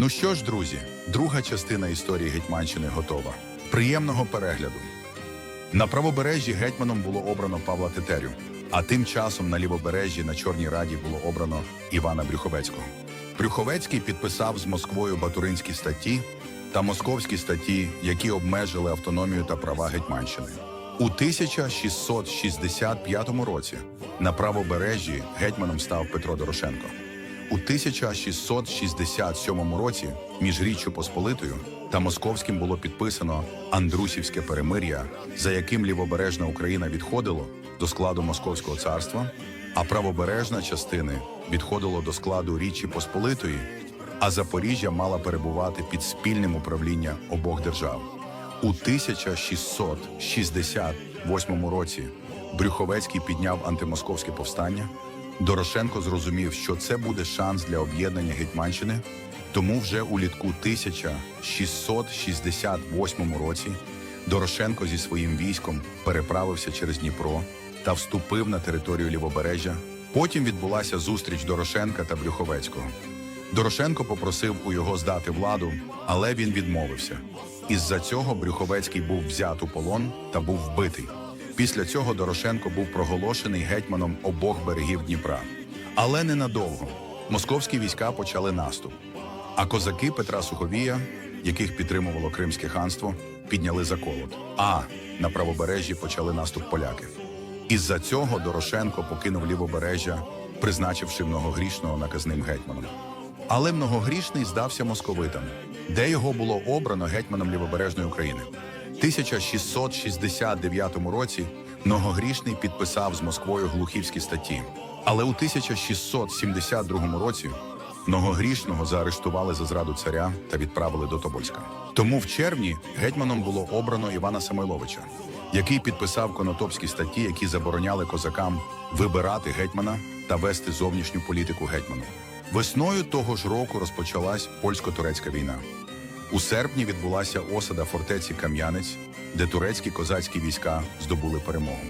Ну що ж, друзі, друга частина історії Гетьманщини готова. Приємного перегляду. На правобережжі гетьманом було обрано Павла Тетерю, а тим часом на лівобережжі на Чорній Раді було обрано Івана Брюховецького. Брюховецький підписав з Москвою Батуринські статті та московські статті, які обмежили автономію та права Гетьманщини. У 1665 році на правобережжі гетьманом став Петро Дорошенко. У 1667 році між Річчю Посполитою та Московським було підписано Андрусівське перемир'я, за яким лівобережна Україна відходило до складу Московського царства, а правобережна частини відходило до складу Річчі Посполитої, а Запоріжжя мала перебувати під спільним управлінням обох держав. У 1668 році Брюховецький підняв антимосковське повстання. Дорошенко зрозумів, що це буде шанс для об'єднання Гетьманщини, тому вже улітку 1668 році Дорошенко зі своїм військом переправився через Дніпро та вступив на територію Лівобережжя. Потім відбулася зустріч Дорошенка та Брюховецького. Дорошенко попросив у його здати владу, але він відмовився. Із-за цього Брюховецький був взят у полон та був вбитий. Після цього Дорошенко був проголошений гетьманом обох берегів Дніпра. Але ненадовго московські війська почали наступ. А козаки Петра Суховія, яких підтримувало Кримське ханство, підняли заколот. А на правобережжі почали наступ поляки. Із-за цього Дорошенко покинув лівобережжя, призначивши многогрішного наказним гетьманом. Але многогрішний здався московитам, де його було обрано гетьманом лівобережної України. 1669 році многогрішний підписав з Москвою глухівські статті. Але у 1672 році многогрішного заарештували за зраду царя та відправили до Тобольська. Тому в червні гетьманом було обрано Івана Самойловича, який підписав конотопські статті, які забороняли козакам вибирати гетьмана та вести зовнішню політику гетьману. Весною того ж року розпочалась польсько-турецька війна. У серпні відбулася осада фортеці Кам'янець, де турецькі козацькі війська здобули перемогу.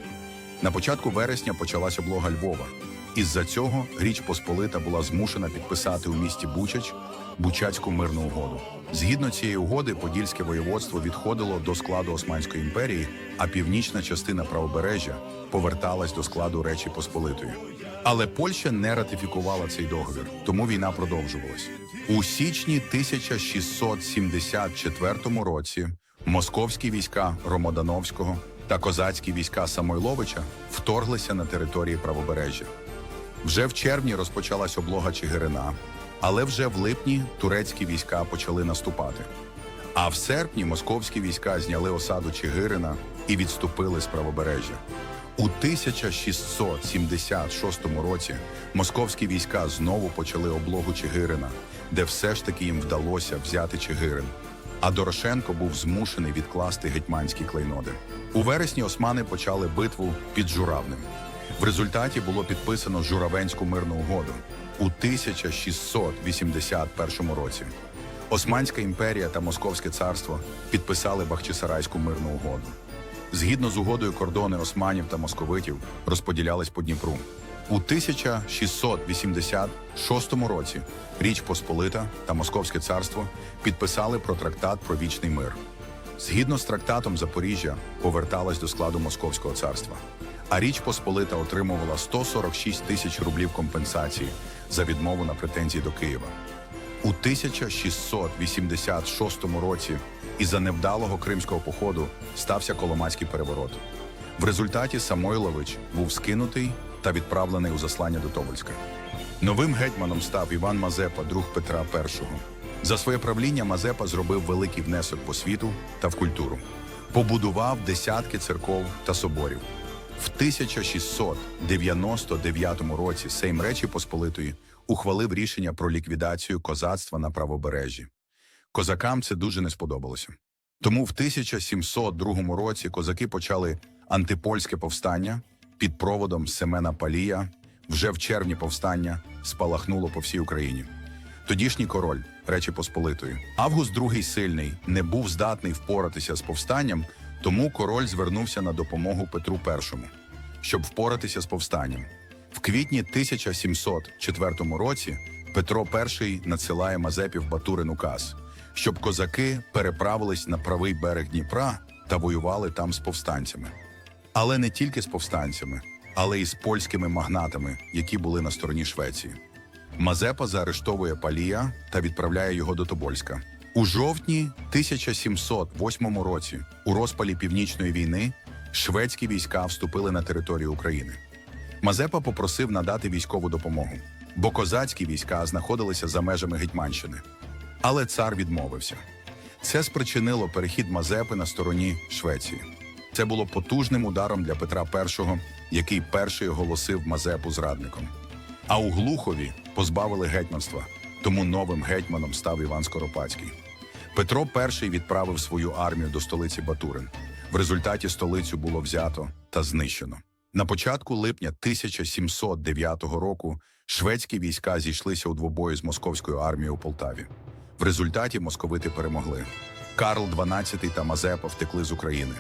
На початку вересня почалась облога Львова. Із-за цього Річ Посполита була змушена підписати у місті Бучач Бучацьку мирну угоду. Згідно цієї угоди, Подільське воєводство відходило до складу Османської імперії, а північна частина правобережжя поверталась до складу Речі Посполитої. Але Польща не ратифікувала цей договір, тому війна продовжувалась. У січні 1674 році московські війська Ромодановського та козацькі війська Самойловича вторглися на території правобережжя. Вже в червні розпочалась облога Чигирина, але вже в липні турецькі війська почали наступати. А в серпні московські війська зняли осаду Чигирина і відступили з правобережжя. У 1676 році московські війська знову почали облогу Чигирина, де все ж таки їм вдалося взяти Чигирин. А Дорошенко був змушений відкласти гетьманські клейноди. У вересні османи почали битву під Журавнем. В результаті було підписано Журавенську мирну угоду у 1681 році. Османська імперія та Московське царство підписали Бахчисарайську мирну угоду. Згідно з угодою кордони османів та московитів розподілялись по Дніпру. У 1686 році Річ Посполита та Московське царство підписали про трактат про вічний мир. Згідно з трактатом Запоріжжя поверталась до складу Московського царства, а Річ Посполита отримувала 146 тисяч рублів компенсації за відмову на претензії до Києва. У 1686 році із-за невдалого кримського походу стався Коломацький переворот. В результаті Самойлович був скинутий та відправлений у заслання до Тобольська. Новим гетьманом став Іван Мазепа, друг Петра І. За своє правління Мазепа зробив великий внесок по світу та в культуру. Побудував десятки церков та соборів. В 1699 році Сейм Речі Посполитої ухвалив рішення про ліквідацію козацтва на правобережжі. Козакам це дуже не сподобалося. Тому в 1702 році козаки почали антипольське повстання під проводом Семена Палія. Вже в червні повстання спалахнуло по всій Україні. Тодішній король Речі Посполитої Август II сильний не був здатний впоратися з повстанням, тому король звернувся на допомогу Петру І, щоб впоратися з повстанням. В квітні 1704 році Петро І надсилає Мазепів Батурин указ, щоб козаки переправились на правий берег Дніпра та воювали там з повстанцями. Але не тільки з повстанцями, але й з польськими магнатами, які були на стороні Швеції. Мазепа заарештовує Палія та відправляє його до Тобольська. У жовтні 1708 році, у розпалі Північної війни, шведські війська вступили на територію України. Мазепа попросив надати військову допомогу, бо козацькі війська знаходилися за межами Гетьманщини. Але цар відмовився. Це спричинило перехід Мазепи на стороні Швеції. Це було потужним ударом для Петра І, який перший оголосив Мазепу зрадником. А у Глухові позбавили гетьманства, тому новим гетьманом став Іван Скоропадський. Петро І відправив свою армію до столиці Батурин. В результаті столицю було взято та знищено. На початку липня 1709 року шведські війська зійшлися у двобої з московською армією у Полтаві. В результаті московити перемогли. Карл XII та Мазепа втекли з України.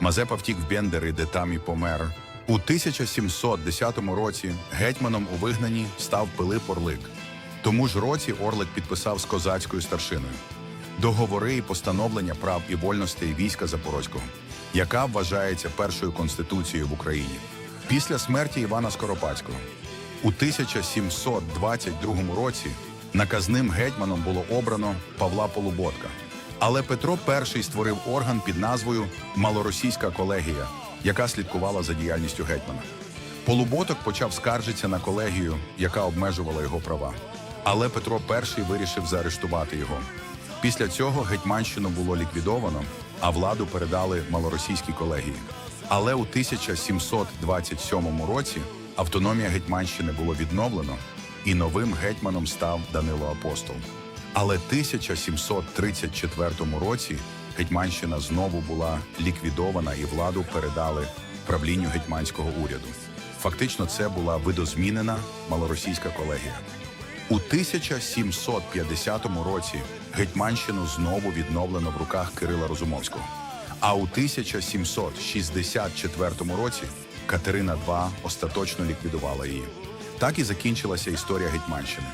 Мазепа втік в Бендери, де там і помер. У 1710 році гетьманом у вигнанні став Пилип Орлик. Тому ж році Орлик підписав з козацькою старшиною договори і постановлення прав і вольностей війська Запорозького, яка вважається першою конституцією в Україні. Після смерті Івана Скоропадського у 1722 році наказним гетьманом було обрано Павла Полуботка. Але Петро І створив орган під назвою Малоросійська колегія, яка слідкувала за діяльністю гетьмана. Полуботок почав скаржитися на колегію, яка обмежувала його права. Але Петро І вирішив заарештувати його. Після цього Гетьманщину було ліквідовано, а владу передали малоросійській колегії. Але у 1727 році автономія Гетьманщини було відновлено, і новим гетьманом став Данило Апостол. Але 1734 році Гетьманщина знову була ліквідована і владу передали правлінню гетьманського уряду. Фактично, це була видозмінена малоросійська колегія. У 1750 році Гетьманщину знову відновлено в руках Кирила Розумовського. А у 1764 році Катерина II остаточно ліквідувала її. Так і закінчилася історія Гетьманщини.